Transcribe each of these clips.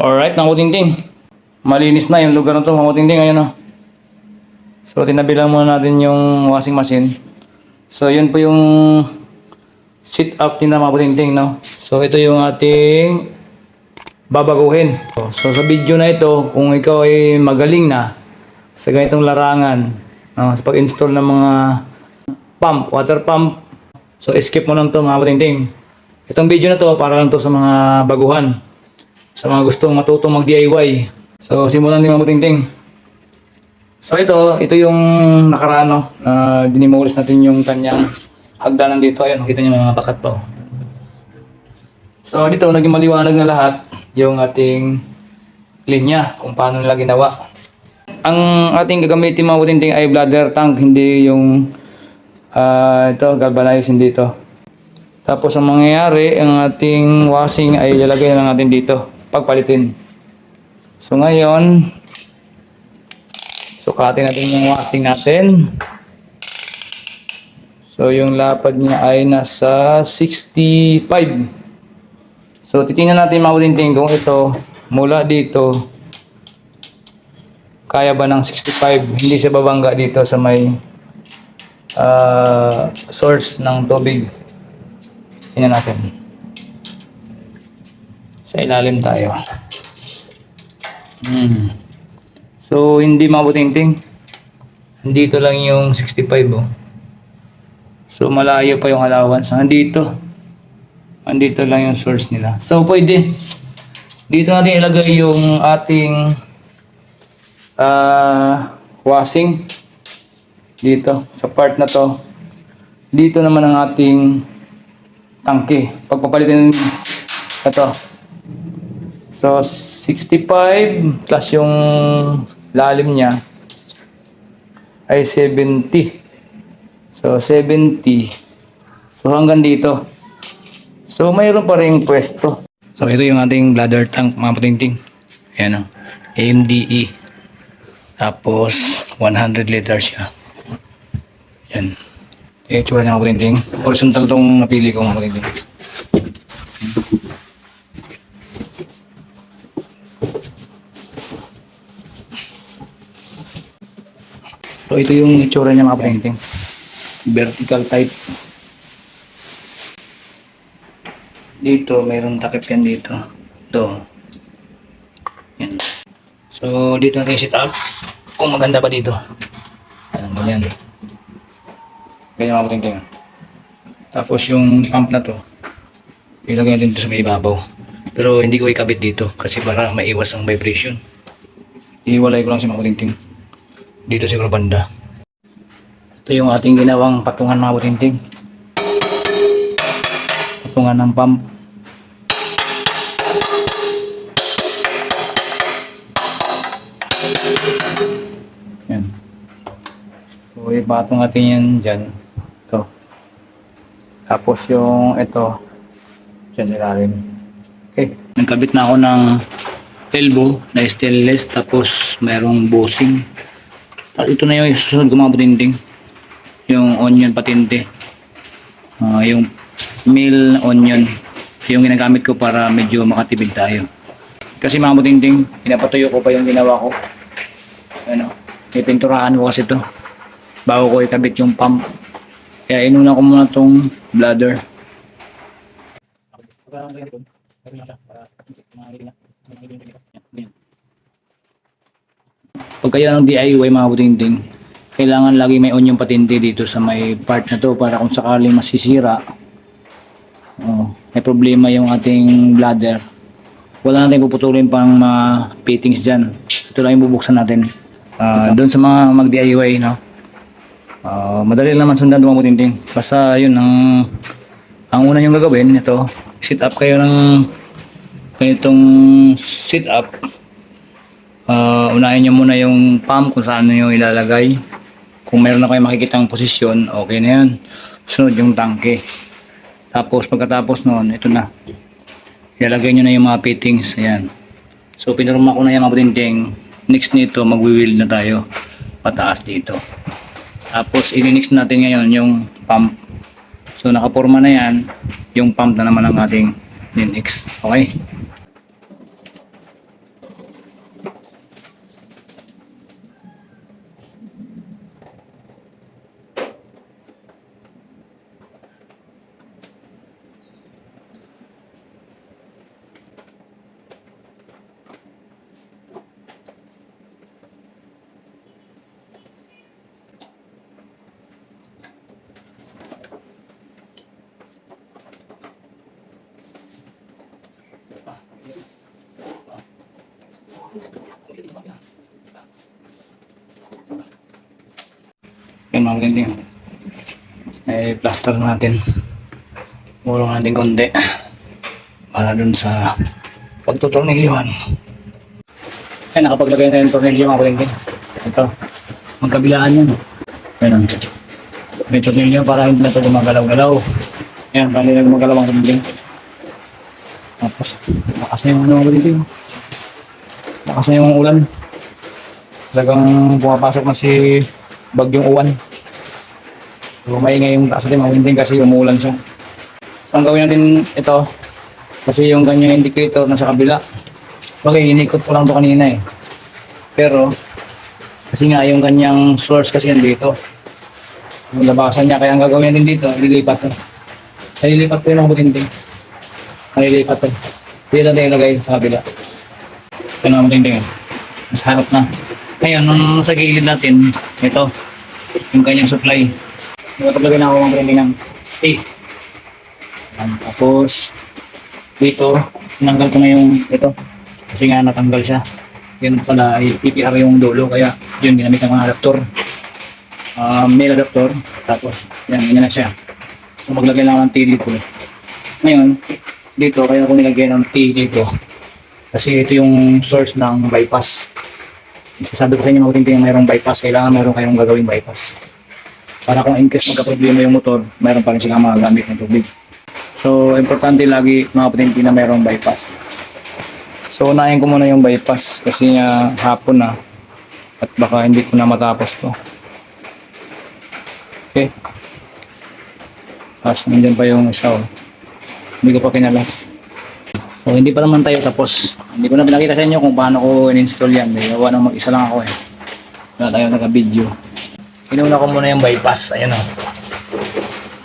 Alright, mga kutingting. Malinis na yung lugar na to, mga kutingting. Ayan o. So, tinabi lang muna natin yung washing machine. So, yun po yung sit up na mga kutingting, no? So, ito yung ating babaguhin. So, sa video na ito, kung ikaw ay magaling na sa ganitong larangan, no, sa pag-install ng mga pump, water pump, so skip mo lang to mga kutingting. Itong video na to, para lang to sa mga baguhan sa mga gustong matutong mag-DIY. So, simulan din mga butingting. So, ito, ito yung nakaraan, no, na dinimulis natin yung kanyang hagdanan dito. Ayun, makita niyo mga bakat pa. So, dito, naging maliwanag na lahat yung ating linya, kung paano nila ginawa. Ang ating gagamitin mga butingting ay bladder tank, hindi yung ah, ito, galvanized, hindi ito. Tapos ang mangyayari, ang ating washing ay ilalagay na natin dito, pagpalitin. So ngayon, sukatin natin yung washing natin. So yung lapad niya ay nasa 65. So titingnan natin mga kung ito mula dito kaya ba ng 65 hindi siya babangga dito sa may ah, source ng tubig. Tingnan natin. Sa ilalim tayo. Hmm. So, hindi mabutingting. Dito lang yung 65 oh. So, malayo pa yung allowance. Andito. Andito lang yung source nila. So, pwede. Dito natin ilagay yung ating ah washing. Dito. Sa part na to. Dito naman ang ating tangke. Pagpapalitin ito. So, 65 plus yung lalim niya ay 70. So, 70. So, hanggang dito. So, mayroon pa rin pwesto. So, ito yung ating bladder tank, mga putingting. Ayan o. AMDE. Tapos, 100 liters siya. Yan. Eh, tsura niya mga putingting. Horizontal tong napili ko mga putingting. Ito yung itsura niya mga painting. Vertical type. Dito, mayroong takip yan dito. Ito. Yan. So dito natin sit up. Kung maganda pa dito. Ayan, ganyan. Ganyan mga painting. Tapos yung pump na to, ilagay natin dito sa may ibabaw. Pero hindi ko ikabit dito kasi para maiwas ang vibration. Iwalay ko lang si mga painting dito siguro banda. Ito yung ating ginawang patungan mga butinting. Patungan ng pump. Yan. So, ipatong natin yan dyan. Ito. Tapos yung ito. Dyan sa ilalim. Okay. Nagkabit na ako ng elbow na stainless tapos merong bossing. At ito na yung susunod ko mga butinding. Yung onion patinte. Ah, yung meal onion. Yung ginagamit ko para medyo makatipid tayo. Kasi mga butinding, pinapatuyo ko pa yung ginawa ko. Ano, pipinturahan ko kasi ito. Bago ko ikabit yung pump. Kaya inuna ko muna tong bladder. Pag kayo ng DIY mga butingting, kailangan lagi may onyong patente dito sa may part na to para kung sakaling masisira, oh, may problema yung ating bladder. Wala natin puputulin pang mga fittings dyan. Ito lang yung bubuksan natin. Ah, doon sa mga mag-DIY, no? Ah, madali naman sundan mga butingting. Basta yun, ang, ang una yung gagawin, ito, sit up kayo ng ganitong sit up Ah, unahin nyo muna yung pump kung saan nyo ilalagay. Kung meron na kayo makikitang posisyon, okay na yan. Sunod yung tangke. Tapos pagkatapos noon, ito na. Ilalagay nyo na yung mga fittings. Ayan. So pinurma ko na yung mga butinting. Next nito, magwi-weld na tayo. Pataas dito. Tapos ininix natin ngayon yung pump. So nakaporma na yan. Yung pump na naman ang ating ninix. Okay? Yan mga katinting. Eh, plaster natin. Ulong natin konti. Para dun sa pagtutornilyuhan. Yan, nakapaglagay na yung tornilyo mga katinting. Ito. Magkabilaan yan. Yan. May tornilyo para hindi na ito gumagalaw-galaw. Yan, bali na gumagalaw ang katinting. Tapos, lakas na yung ano katinting. Lakas na yung ulan. Talagang pumapasok na si bagyong uwan. So, maingay yung taas natin, mawinding kasi umuulan siya. So, ang gawin natin ito, kasi yung kanyang indicator nasa kabila. Bagay, inikot ko lang to kanina eh. Pero, kasi nga yung kanyang source kasi nandito. Yung labasan niya, kaya ang gagawin natin dito, ililipat to. Ililipat ko yung mga butinding. Ililipat to. Dito natin ilagay sa kabila. Ito na mga butinding. Mas harap na. Ngayon, nung sa gilid natin, ito, yung kanyang supply. Nakapaglagay na ako mga branding ng. Yan. Tapos, dito, tinanggal ko na yung ito. Kasi nga natanggal siya. Yan pala ay PPR yung dulo, kaya yun, ginamit ng mga adapter. Um, male adapter. Tapos, yan, ganyan na siya. So, maglagay lang ng T dito. Ngayon, dito, kaya ako nilagay ng T dito. Kasi ito yung source ng bypass. Sabi ko sa inyo, mabuting mayroong bypass. Kailangan mayroong kayong gagawing bypass. Para kung in case magka-problema yung motor, mayroon pa rin silang magagamit ng tubig. So, importante lagi mga patinti na mayroong bypass. So, unahin ko muna yung bypass kasi nga hapon na at baka hindi ko na matapos to. Okay. Tapos nandiyan pa yung isa oh. Hindi ko pa kinalas. So, hindi pa naman tayo tapos. Hindi ko na pinakita sa inyo kung paano ko in-install yan. Dahil gawa nang mag-isa lang ako eh. Wala tayo naka-video. Inuna ko muna yung bypass. Ayan o.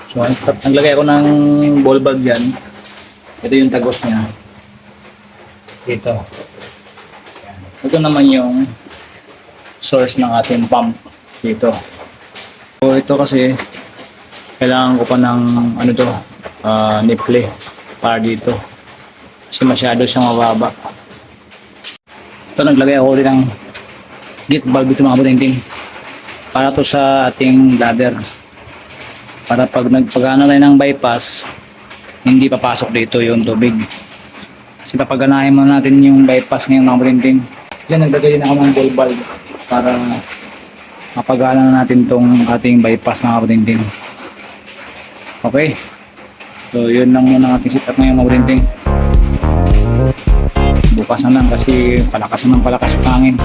So, ang- naglagay ako ng ball bulb dyan. Ito yung tagos niya. Dito. Ito naman yung source ng ating pump. Dito. So, ito kasi kailangan ko pa ng ano to, ah, nipple para dito. Kasi masyado siyang mababa. Ito naglagay ako rin ng gate valve ito mga butingting. Para to sa ating ladder. Para pag nagpagana tayo ng bypass, hindi papasok dito yung tubig. Kasi papaganahin muna natin yung bypass ngayon mga butingting. Yan, naglagay din ako ng ball valve para mapagana na natin tong ating bypass mga butingting. Okay. So, yun lang muna ang ating setup ngayon mga bukas na lang kasi palakas na ng palakas yung hangin